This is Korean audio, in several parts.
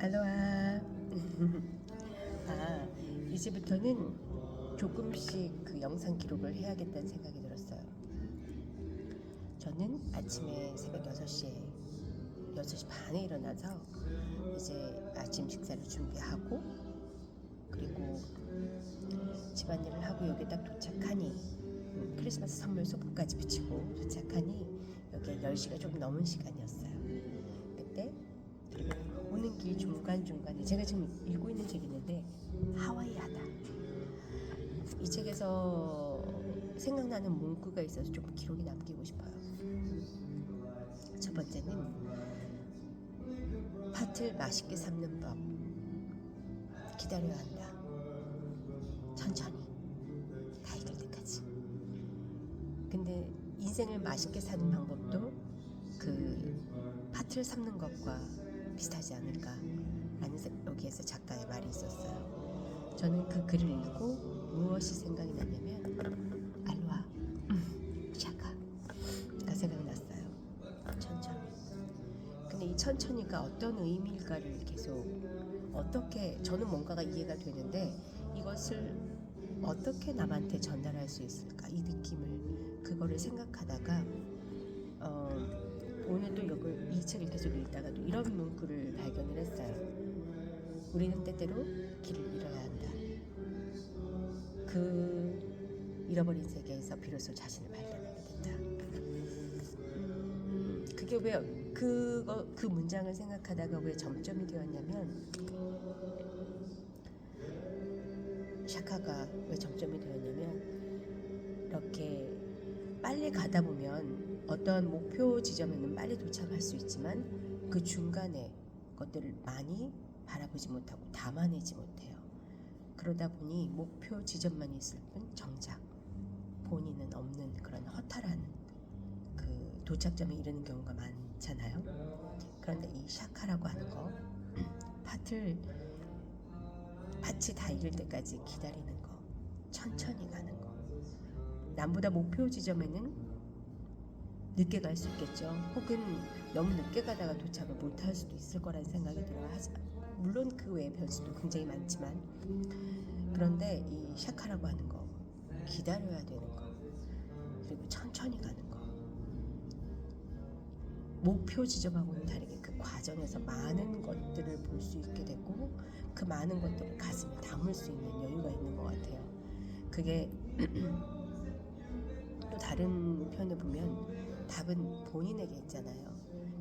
알로하. 아, 이제부터는 조금씩 그 영상 기록을 해야겠다는 생각이 들었어요. 저는 아침에 새벽 6시에 6시 반에 일어나서 이제 아침 식사를 준비하고 그리고 집안일을 하고 여기 딱 도착하니 음, 크리스마스 선물 소품까지 붙이고 도착하니 여기 10시가 조금 넘은 시간이었어요. 그때 길 중간중간에 제가 지금 읽고 있는 책이 있는데 하와이하다. 이 책에서 생각나는 문구가 있어서 좀 기록이 남기고 싶어요. 첫 번째는 팥을 맛있게 삶는 법. 기다려야 한다. 천천히. 다 익을 때까지. 근데 인생을 맛있게 사는 방법도 그 팥을 삶는 것과 비슷하지 않을까 라는 생- 여기에서 작가의 말이 있었어요. 저는 그 글을 읽고 무엇이 생각이 났냐면 알로하, 음, 샤카가 생각났어요. 천천히. 근데 이 천천히가 어떤 의미일까를 계속 어떻게 저는 뭔가가 이해가 되는데 이것을 어떻게 남한테 전달할 수 있을까 이 느낌을 그거를 생각하다가 어, 오늘 또 이걸 이 책을 계속 읽다가 또 이런 문구를 발견을 했어요. 우리는 때때로 길을 잃어야 한다. 그 잃어버린 세계에서 비로소 자신을 발견하게 된다. 음, 그게 왜 그거 그 문장을 생각하다가 왜 점점이 되었냐면 샤카가 왜 점점이 되었냐면 이렇게 빨리 가다 보면 어떤 목표 지점에는 빨리 도착할 수 있지만 그 중간에 것들을 많이 바라보지 못하고 담아내지 못해요. 그러다 보니 목표 지점만 있을 뿐 정작 본인은 없는 그런 허탈한 그 도착점에 이르는 경우가 많잖아요. 그런데 이 샤카라고 하는 거 밭을 밭이 다 익을 때까지 기다리는 거 천천히 가는 거 남보다 목표 지점에는 늦게 갈 수 있겠죠. 혹은 너무 늦게 가다가 도착을 못할 수도 있을 거라는 생각이 들어요. 물론 그 외의 변수도 굉장히 많지만 그런데 이 샤카라고 하는 거 기다려야 되는 거 그리고 천천히 가는 거 목표 지점하고는 다르게 그 과정에서 많은 것들을 볼 수 있게 되고 그 많은 것들을 가슴에 담을 수 있는 여유가 있는 것 같아요. 그게 또 다른 편에 보면 답은 본인에게 있잖아요.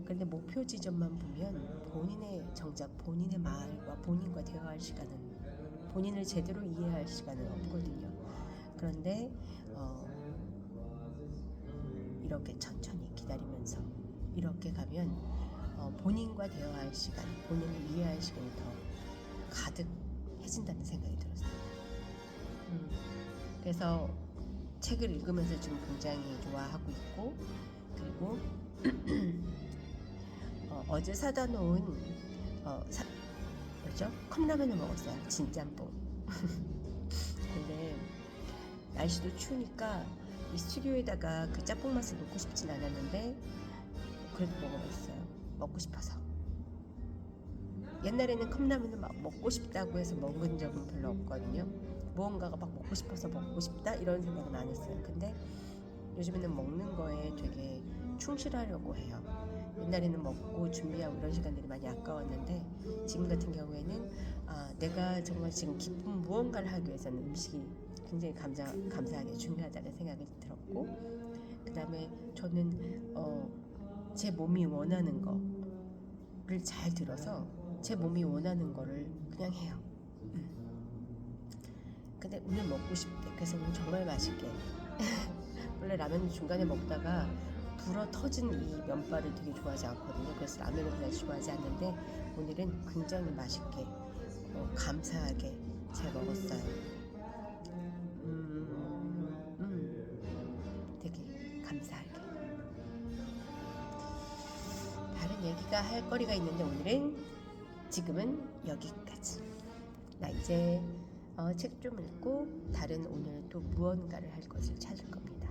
그런데 목표 지점만 보면 본인의 정작 본인의 마음과 본인과 대화할 시간은 본인을 제대로 이해할 시간은 없거든요. 그런데 어, 이렇게 천천히 기다리면서 이렇게 가면 어, 본인과 대화할 시간, 본인을 이해할 시간이 더 가득해진다는 생각이 들었어요. 음, 그래서 책을 읽으면서 지금 굉장히 좋아하고 있고 그리고 어, 제 사다 놓은 어, 사, 뭐죠? 컵라면을 먹었어요. 진짬뽕. 근데 날씨도 추우니까 이 스튜디오에다가 그 짬뽕 맛을 놓고 싶진 않았는데 그래도 먹어봤어요. 먹고 싶어서. 옛날에는 컵라면을 막 먹고 싶다고 해서 먹은 적은 별로 없거든요. 무언가가 막 먹고 싶어서 먹고 싶다 이런 생각은 안 했어요. 근데 요즘에는 먹는 거에 되게 충실하려고 해요. 옛날에는 먹고 준비하고 이런 시간들이 많이 아까웠는데 지금 같은 경우에는 아, 내가 정말 지금 기쁜 무언가를 하기 위해서는 음식이 굉장히 감사, 감사하게 중요하다는 생각이 들었고 그 다음에 저는 어, 제 몸이 원하는 거를 잘 들어서 제 몸이 원하는 거를 그냥 해요. 음. 근데 오늘 먹고 싶대. 그래서 오늘 정말 맛있게. 원래 라면 중간에 먹다가 불어 터진 이 면발을 되게 좋아하지 않거든요. 그래서 라면을 그냥 좋아하지 않는데 오늘은 굉장히 맛있게 어, 감사하게 잘 먹었어요. 음, 음, 되게 감사하게. 다른 얘기가 할 거리가 있는데 오늘은 지금은 여기까지. 나 이제 어, 책 좀 읽고 다른 오늘 또 무언가를 할 것을 찾을 겁니다.